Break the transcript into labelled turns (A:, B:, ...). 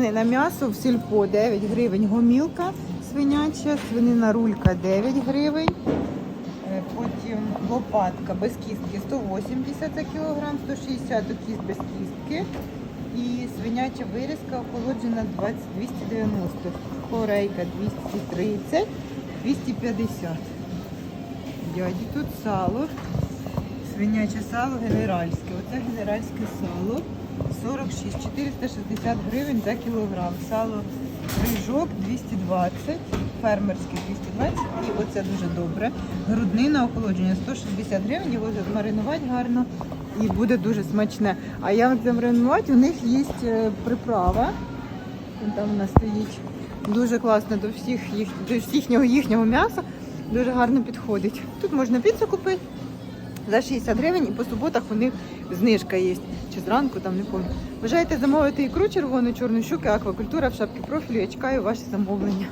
A: На м'ясо в сільпо 9 гривень гомілка свиняча, свинина рулька 9 гривень. Е, Потім лопатка без кістки 180 за кілограм, 160 кіст без кістки. І свиняча вирізка охолоджена 20, 290. Корейка 230, 250. Дяді тут сало. Свиняче сало генеральське. Оце генеральське сало. 46, 460 гривень за кілограм. Сало рижок 220, фермерське 220 і оце дуже добре. Груднина охолодження 160 гривень, його замаринувати гарно і буде дуже смачне. А як замаринувати, у них є е, приправа. Там вона стоїть. Дуже класно до всіх їх, до всіхнього їхнього м'яса. Дуже гарно підходить. Тут можна піцу купити за 60 гривень і по суботах у них знижка є. Чи зранку, там не пам'ятаю. Бажаєте замовити ікру червону, чорну щуки, аквакультура в шапці профілю. Я чекаю ваші замовлення.